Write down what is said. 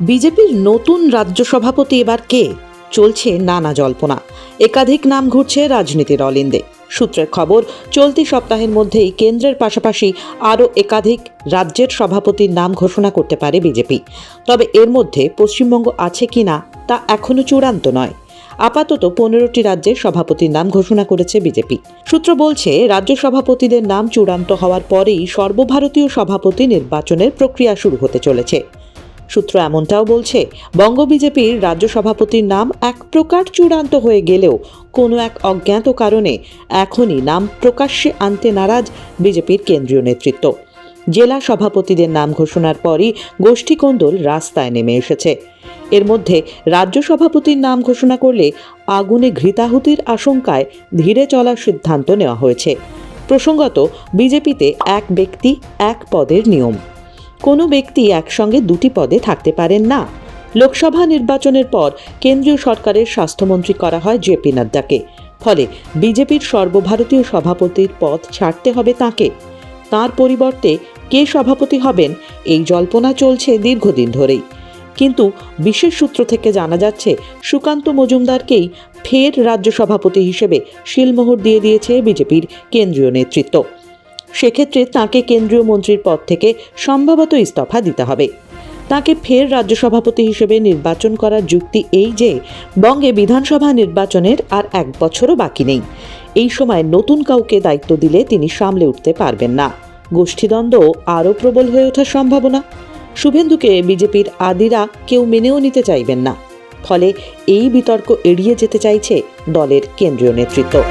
বিজেপির নতুন রাজ্য সভাপতি এবার কে? চলছে নানা জল্পনা। একাধিক নাম ঘুরছে রাজনীতির অলিন্দে। সূত্রের খবর, চলতি সপ্তাহের মধ্যেই কেন্দ্রের পাশাপাশি আরও একাধিক রাজ্যের সভাপতির নাম ঘোষণা করতে পারে বিজেপি। তবে এর মধ্যে পশ্চিমবঙ্গ আছে কিনা তা এখনও চূড়ান্ত নয়। আপাতত পনেরোটি রাজ্যের সভাপতির নাম ঘোষণা করেছে বিজেপি। সূত্র বলছে, রাজ্য সভাপতিদের নাম চূড়ান্ত হওয়ার পরেই সর্বভারতীয় সভাপতি নির্বাচনের প্রক্রিয়া শুরু হতে চলেছে। সূত্র এমনটাও বলছে, বঙ্গ বিজেপির রাজ্য সভাপতির নাম এক প্রকার চূড়ান্ত হয়ে গেলেও কোনো এক অজ্ঞাত কারণে এখনই নাম প্রকাশ্যে আনতে নারাজ বিজেপির কেন্দ্রীয় নেতৃত্ব। জেলা সভাপতিদের নাম ঘোষণার পরই গোষ্ঠী কোন্দল রাস্তায় নেমে এসেছে। এর মধ্যে রাজ্য সভাপতির নাম ঘোষণা করলে আগুনে ঘৃতাহুতির আশঙ্কায় ধীরে চলার সিদ্ধান্ত নেওয়া হয়েছে। প্রসঙ্গত, বিজেপিতে এক ব্যক্তি এক পদের নিয়ম। কোনো ব্যক্তি একসঙ্গে দুটি পদে থাকতে পারেন না। লোকসভা নির্বাচনের পর কেন্দ্রীয় সরকারের স্বাস্থ্যমন্ত্রী করা হয় জেপি নাড্ডাকে। ফলে বিজেপির সর্বভারতীয় সভাপতির পদ ছাড়তে হবে তাকে। তার পরিবর্তে কে সভাপতি হবেন এই জল্পনা চলছে দীর্ঘদিন ধরেই। কিন্তু বিশেষ সূত্র থেকে জানা যাচ্ছে, সুকান্ত মজুমদারকেই ফের রাজ্য সভাপতি হিসেবে শিলমোহর দিয়ে দিয়েছে বিজেপির কেন্দ্রীয় নেতৃত্ব। সেক্ষেত্রে তাকে কেন্দ্রীয় মন্ত্রীর পদ থেকে সম্ভবত ইস্তফা দিতে হবে। তাকে ফের রাজ্য সভাপতি হিসেবে নির্বাচন করার যুক্তি এই যে, বঙ্গে বিধানসভা নির্বাচনের আর এক বছরও বাকি নেই। এই সময় নতুন কাউকে দায়িত্ব দিলে তিনি সামলে উঠতে পারবেন না। গোষ্ঠীদ্বন্দ্ব আরও প্রবল হয়ে ওঠার সম্ভাবনা। শুভেন্দুকে বিজেপির আদিরা কেউ মেনেও নিতে চাইবেন না। ফলে এই বিতর্ক এড়িয়ে যেতে চাইছে দলের কেন্দ্রীয় নেতৃত্ব।